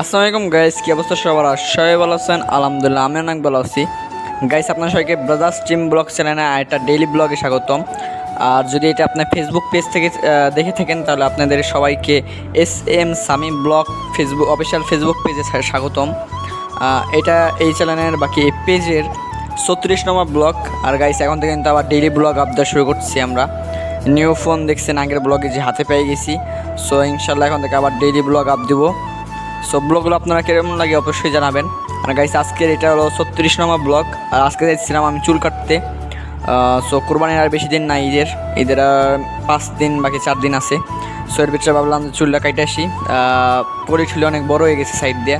আসসালামু আলাইকুম গাইস কি অবস্থা সবার? সবাই ভালো আছেন? আলহামদুলিল্লাহ আমি অনেক ভালো আছি। গাইস আপনার সবাইকে ব্রাদার্স টিম ব্লগ চ্যানেলে একটা ডেইলি ব্লগে স্বাগতম। আর যদি এটা আপনার ফেসবুক পেজ থেকে দেখে থাকেন, তাহলে আপনাদের সবাইকে S M Sami vlog Facebook official Facebook পেজে স্বাগতম। এটা এই চ্যানেলের বাকি এই পেজের ছত্রিশ নম্বর ব্লগ আর গাইস এখন থেকে কিন্তু আবার ডেইলি ব্লগ আপডেট শুরু করছি আমরা। নিউ ফোন দেখছেন, আগের ব্লগে যে হাতে পেয়ে গেছি। সো ইনশাল্লাহ এখন থেকে আবার ডেইলি ব্লগ আপ দিব। সো ব্লগগুলো আপনারা কেমন লাগে অবশ্যই জানাবেন। আর গাইস আজকের এটা হলো ছত্রিশ নম্বর ব্লগ আর আজকে যাচ্ছিলাম আমি চুল কাটতে। সো কোরবানির আর বেশি দিন নাই ঈদের। ঈদের আর পাঁচ দিন, বাকি চার দিন আছে। সো এর ভিতরে ভাবলাম যে চুলটা কাটে আসি। পরি ছিল অনেক বড় হয়ে গেছে সাইড দিয়ে।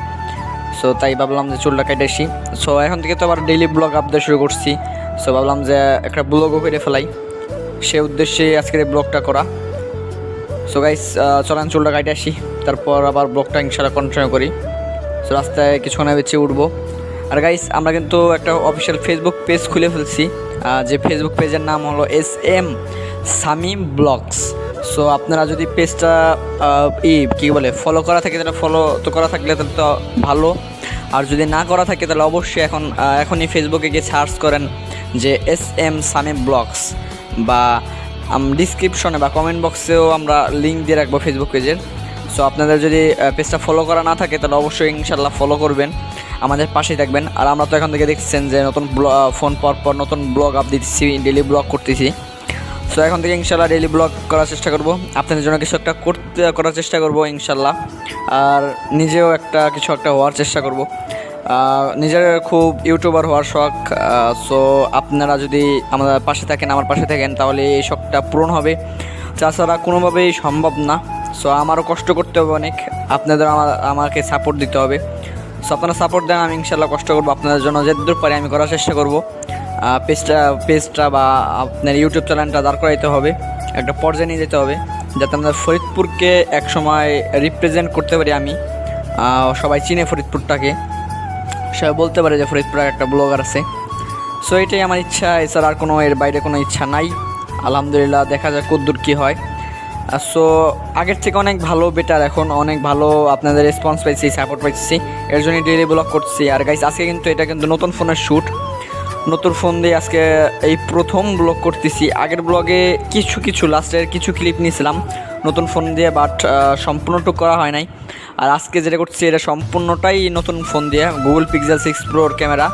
সো তাই ভাবলাম যে চুলটা কাটে আসি। সো এখন থেকে তো আবার ডেইলি ব্লগ আপডেট শুরু করছি। সো ভাবলাম যে একটা ব্লগও করে ফেলাই। সে উদ্দেশ্যে আজকের এই ব্লগটা করা। সো গাইস চলেন চুলটা কাটে আসি। তারপর আবার ব্লগটা ইনশাল্লাহ কন্টিনিউ করি। সো রাস্তায় কিছুক্ষণ বেঁচে উঠবো। আর গাইস আমরা কিন্তু একটা অফিসিয়াল ফেসবুক পেজ খুলে ফেলছি। যে ফেসবুক পেজের নাম হলো S M Samim vlogs so আপনারা যদি পেজটা ই, কী বলে ফলো করা থাকে, তাহলে ফলো তো করা থাকলে তাহলে তো ভালো। আর যদি না করা থাকে, তাহলে অবশ্যই এখন এখনই ফেসবুকে গিয়ে সার্চ করেন যে এস এম সামিম ব্লগস বা ডিসক্রিপশনে বা কমেন্ট বক্সেও আমরা লিঙ্ক দিয়ে রাখব ফেসবুক পেজের সো আপনাদের যদি পেজটা ফলো করা না থাকে, তাহলে অবশ্যই ইনশাল্লাহ ফলো করবেন। আমাদের পাশেই থাকবেন। আর আমরা তো এখন থেকে দেখছেন যে নতুন ফোন পর পর নতুন ব্লগ আপ দিচ্ছি ডেলি ব্লগ করতেছি। সো এখন থেকে ইনশাল্লাহ ডেলি ব্লগ করার চেষ্টা করব। আপনাদের জন্য কিছু একটা করতে, করার চেষ্টা করব ইনশাল্লাহ আর নিজেও একটা, কিছু একটা হওয়ার চেষ্টা করব। নিজের খুব ইউটিউবার হওয়ার শখ সো আপনারা যদি আমাদের পাশে থাকেন, আমার পাশে থাকেন, তাহলে এই শখটা পূরণ হবে। তাছাড়া কোনোভাবেই সম্ভব না সো আমারও কষ্ট করতে হবে অনেক, আপনাদের আমার, আমাকে সাপোর্ট দিতে হবে। সো আপনারা সাপোর্ট দেন, আমি ইনশাল্লাহ কষ্ট করব, আপনাদের জন্য যেদূর পারি আমি করার চেষ্টা করব। পেজটা পেজটা বা আপনার ইউটিউব চ্যানেলটা দাঁড় করাইতে হবে, একটা পর্যায়ে নিয়ে যেতে হবে, যাতে আমাদের ফরিদপুরকে একসময় রিপ্রেজেন্ট করতে পারি আমি। সবাই চিনে ফরিদপুরটাকে। সবাই বলতে পারে যে ফরিদপুরে একটা ব্লগার আছে। সো এটাই আমার ইচ্ছা, এছাড়া আর কোনো এর বাইরে কোনো ইচ্ছা নাই। আলহামদুলিল্লাহ, দেখা যাক কদ্দূর কী হয়। সো আগের থেকে অনেক ভালো বেটার এখন অনেক ভালো আপনাদের রেসপন্স পাইছি সাপোর্ট পাইছি। এর জন্যই ডেলি ব্লগ করছি। আর গাইস আজকে কিন্তু এটা কিন্তু নতুন ফোনের শ্যুট নতুন ফোন দিয়ে আজকে এই প্রথম ব্লগ করতেছি। আগের ব্লগে কিছু কিছু লাস্টের কিছু ক্লিপ নিয়েছিলাম। নতুন ফোন দিয়ে বাট সম্পূর্ণটুকু করা হয় নাই। আর আজকে যেটা করছি, এটা সম্পূর্ণটাই নতুন ফোন দিয়ে গুগল পিক্সেল সিক্স প্রোর ক্যামেরা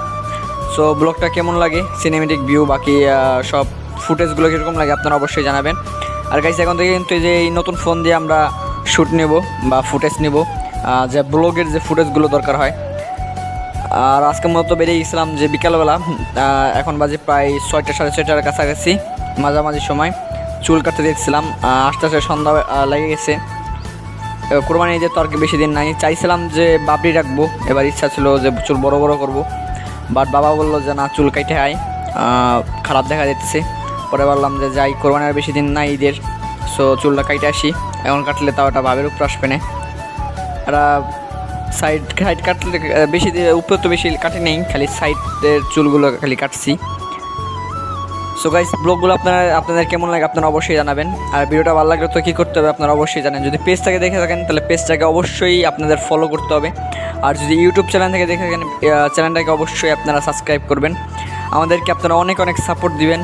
সো ব্লগটা কেমন লাগে? সিনেমেটিক ভিউ বাকি সব ফুটেজগুলো কীরকম লাগে আপনারা অবশ্যই জানাবেন। আর গাইস এখন থেকে কিন্তু যে এই নতুন ফোন দিয়ে আমরা শ্যুট নেব বা ফুটেজ নেব যে ব্লগের যে ফুটেজগুলো দরকার হয়। আর আজকে মূলত বেরিয়ে গেছিলাম যে বিকালবেলা এখন বাজে প্রায় ছয়টা, সাড়ে ছয়টার কাছাকাছি, মাঝামাঝি সময়। চুল কাটতে দেখছিলাম আস্তে আস্তে সন্ধ্যা লেগে গেছে। কোরবানি ঈদের তো আর কি বেশি দিন নাই। চাইছিলাম যে বাবরি রাখব, এবার ইচ্ছা ছিল যে চুল বড় বড় করব। বাট বাবা বলল যে, না, চুল কাইটে আয়। খারাপ দেখা যাচ্ছে পরে বললাম যে, যাই, কোরবানি আর বেশি দিন নাই ঈদের, সো চুলটা কাইটে আসি। এখন কাটলে তাও একটা ভাবের উপর আসবে না। আর সাইড সাইড কাটলে বেশি উপরে তো বেশি কাটে নেই, খালি সাইডের চুলগুলো খালি কাটছি। সো গাইস ব্লগগুলো আপনারা আপনাদের কেমন লাগে আপনারা অবশ্যই জানাবেন। আর ভিডিওটা ভালো লাগলে তো কী করতে হবে আপনারা অবশ্যই জানেন। যদি পেজটাকে দেখে থাকেন, তাহলে পেজটাকে অবশ্যই আপনাদের ফলো করতে হবে। আর যদি ইউটিউব চ্যানেল থেকে দেখে থাকেন চ্যানেলটাকে অবশ্যই আপনারা সাবস্ক্রাইব করবেন। আমাদেরকে আপনারা অনেক অনেক সাপোর্ট দিবেন।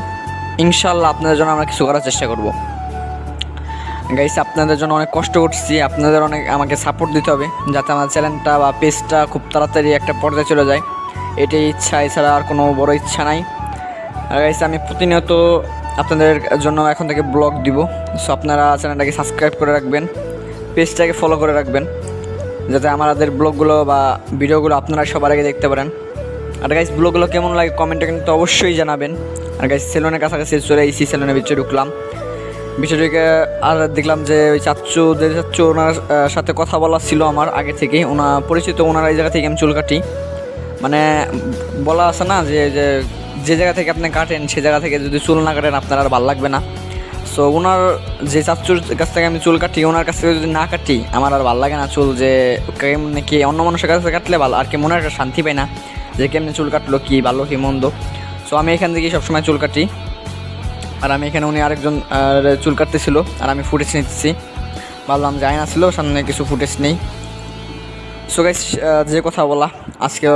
ইনশাল্লাহ আপনাদের জন্য আমরা কিছু করার চেষ্টা করব। গাইস আপনাদের জন্য অনেক কষ্ট করছি। আপনাদের অনেক আমাকে সাপোর্ট দিতে হবে, যাতে আমার চ্যানেলটা বা পেজটা খুব তাড়াতাড়ি একটা পর্যায়ে চলে যায়। এটাই ইচ্ছা, এছাড়া আর কোনো বড় ইচ্ছা নাই। আর গাইস আমি প্রতিনিয়ত আপনাদের জন্য এখন থেকে ব্লগ দিব। সো আপনারা চ্যানেলটাকে সাবস্ক্রাইব করে রাখবেন পেজটাকে ফলো করে রাখবেন, যাতে আমাদের ব্লগগুলো বা ভিডিওগুলো আপনারা সবার আগে দেখতে পারেন। আর গাইস ব্লগগুলো কেমন লাগে কমেন্টে কিন্তু অবশ্যই জানাবেন। আর গাইস সেলুনের কাছাকাছি চলে এসেছি সেলুনের ভিতরে ঢুকলাম। বিষয়টিকে আর দেখলাম যে ওই চাচ্চু, যে চাচ্চু ওনার সাথে কথা বলা ছিল আমার আগে থেকে ওনা, পরিচিত ওনারা এই জায়গা থেকে আমি চুল কাটি মানে বলা আছে না যে যে যে জায়গা থেকে আপনি কাটেন, সে জায়গা থেকে যদি চুল না কাটেন, আপনার আর ভালো লাগবে না। সো ওনার যে চাচুর কাছ থেকে আমি চুল কাটি ওনার কাছ থেকে যদি না কাটি, আমার আর ভালো লাগে না চুল যে কেমনি কি অন্য মানুষের কাছে কাটলে ভালো, আর কি মনে একটা শান্তি পাই না যে কেমনি চুল কাটলো, কি ভালো, কি মন্দ। সো আমি এখান থেকেই সবসময় চুল কাটি। আর আমি এখানে উনি আরেকজন চুল কাটতেছিল, আর আমি ফুটেজ নিতেছি। ভাবলাম যাই না ছিল, সামনে কিছু ফুটেজ নেই। সো গাইস যে কথা বলা আজকে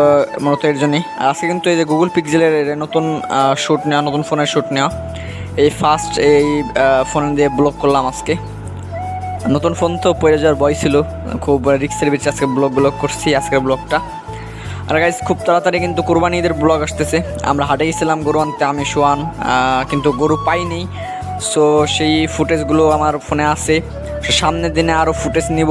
মূলত এর জন্যই। আর আজকে কিন্তু এই যে গুগল পিক্সেলের নতুন শ্যুট নেওয়া নতুন ফোনের শ্যুট নেওয়া এই ফার্স্ট এই ফোন দিয়ে ব্লগ করলাম আজকে। নতুন ফোন তো পড়ে যাওয়ার বয় ছিল খুব রিক্সের বেঁচে আজকে ব্লগ ব্লগ করছি আজকের ব্লগটা আর গাইজ খুব তাড়াতাড়ি কিন্তু কোরবানি ঈদের ব্লগ আসতেছে। আমরা হাটে গেছিলাম গরু আনতে আমি আহ, কিন্তু গরু পাইনি। সো সেই ফুটেজগুলো আমার ফোনে আছে। সামনের দিনে আরও ফুটেজ নিব।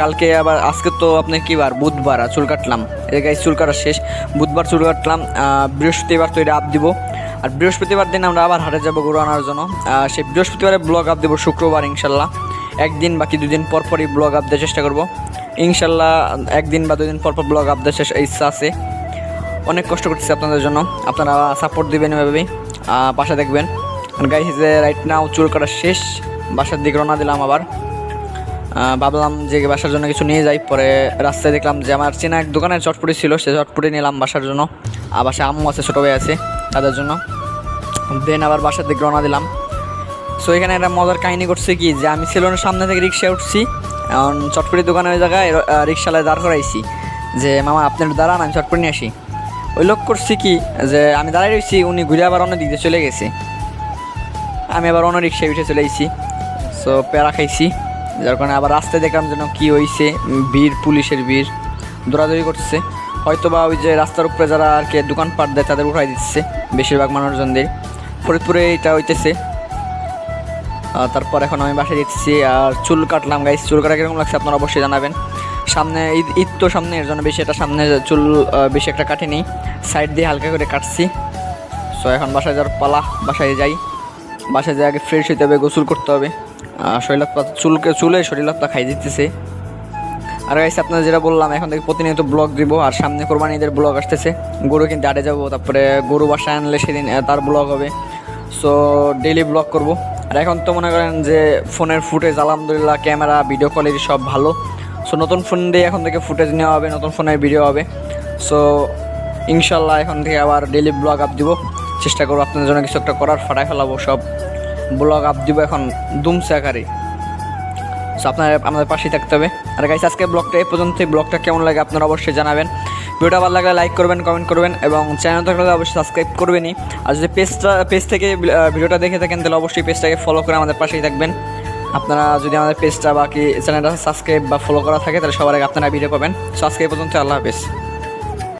কালকে আবার, আজকে তো আপনার কী বার? বুধবার চুল কাটলাম। এই গাইজ চুল কাটা শেষ। বুধবার চুল কাটলাম বৃহস্পতিবার তো এটা আপ দিব। আর বৃহস্পতিবার দিন আমরা আবার হাটে যাব গরু আনার জন্য। সেই বৃহস্পতিবারে ব্লগ আপ দেবো শুক্রবার ইনশাল্লাহ। একদিন বাকি দুদিন পর পরই ব্লগ আপ দেওয়ার চেষ্টা করব। ইনশাল্লাহ একদিন বা দুদিন পর পর ব্লগ আপ দেওয়ার ইচ্ছা আছে। অনেক কষ্ট করতেছি আপনাদের জন্য। আপনারা সাপোর্ট দিবেন এভাবেই। পাশে দেখবেন। আর গাইস যে রাইট নাও চুল কাটা শেষ। বাসার দিকে রওনা দিলাম আবার। ভাবলাম যে বাসার জন্য কিছু নিয়ে যাই। পরে রাস্তায় দেখলাম যে আমার চেনা এক দোকানের চটপটি ছিল, সে চটপটি নিলাম বাসার জন্য। আর বাসায় আম্মু আছে, ছোটো ভাই আছে তাদের জন্য। দেন আবার বাসার দিকে রওনা দিলাম। সো এখানে একটা মজার কাহিনী করছে কি, যে আমি সেলুনের সামনে থেকে রিক্সায় উঠছি। এখন চটপটির দোকানের ওই জায়গায় রিক্সালায় দাঁড় করাইছি। যে, মামা, আপনি একটু দাঁড়ান, আমি চটপটি নিয়ে আসি। ওই লোক করছি কি, যে, আমি দাঁড়াই রয়েছি উনি ঘুরে আবার অন্য দিক চলে গেছে। আমি আবার অন্য রিক্সায় উঠে চলে আইছি। সো প্যারা খাইছি। যার কারণে আবার রাস্তায় দেখলাম যেন কী হয়েছে ভিড়, পুলিশের ভিড়, দৌড়াদৌড়ি করতেছে। হয়তো বা ওই যে রাস্তার উপরে যারা আর কি দোকানপাট দেয়, তাদের উঠাই দিচ্ছে বেশিরভাগ মানুষজনদের। ফরিদপুরে এটা হইতেছে। তারপর এখন আমি বাসায় দিচ্ছি আর চুল কাটলাম গাইস চুল কাটা কীরকম লাগছে আপনারা অবশ্যই জানাবেন। সামনে ঈদ ঈদ তো সামনে, এর জন্য বেশি একটা সামনে চুল বেশি একটা কাটিনি। সাইড দিয়ে হালকা করে কাটছি। সো এখন বাসায় যাওয়ার পালা, বাসায় যাই। বাসায় যাই আগে ফ্রেশ হইতে হবে, গোসল করতে হবে। শরীরাত পাতা চুলকে, চুলে শরীর শরীরাত খাই দিতেছে। আর গাইস আপনারা যেটা বললাম, এখন থেকে প্রতিনিয়ত ব্লগ দিব, আর সামনে কোরবানিদের ব্লগ আসতেছে। গরু কিনতে আটে যাব, তারপরে গরু বাসায় আনলে সেদিন তার ব্লগ হবে। সো ডেইলি ব্লগ করব। আর এখন তো মনে করেন যে, ফোনের ফুটেজ আলহামদুলিল্লাহ ক্যামেরা ভিডিও কোয়ালিটি সব ভালো। সো নতুন ফোন দিয়ে এখন থেকে ফুটেজ নেওয়া হবে, নতুন ফোনের ভিডিও হবে। সো ইনশাল্লাহ এখন থেকে আবার ডেইলি ব্লগ আপ দিব। চেষ্টা করব আপনাদের জন্য কিছু একটা করার, ফাটাই ফেলাবো সব। ব্লগ আপ দিব এখন দুমসে আকারে। সো আপনার, আমাদের পাশেই থাকতে হবে। আর গাইস আজকে ব্লগটা এই পর্যন্ত ব্লগটা কেমন লাগে আপনারা অবশ্যই জানাবেন। ভিডিওটা ভালো লাগলে লাইক করবেন কমেন্ট করবেন এবং চ্যানেল থাকলে অবশ্যই সাবস্ক্রাইব করবেনই। আর যদি পেজটা পেজ থেকে ভিডিওটা দেখে থাকেন, তাহলে অবশ্যই পেজটাকে ফলো করে আমাদের পাশেই থাকবেন। আপনারা যদি আমাদের পেজটা বাকি চ্যানেলটা সাবস্ক্রাইব বা ফলো করা থাকে, তাহলে সবার আগে আপনারা ভিডিও পাবেন। সো আজকে এই পর্যন্ত আল্লাহ হাফেজ।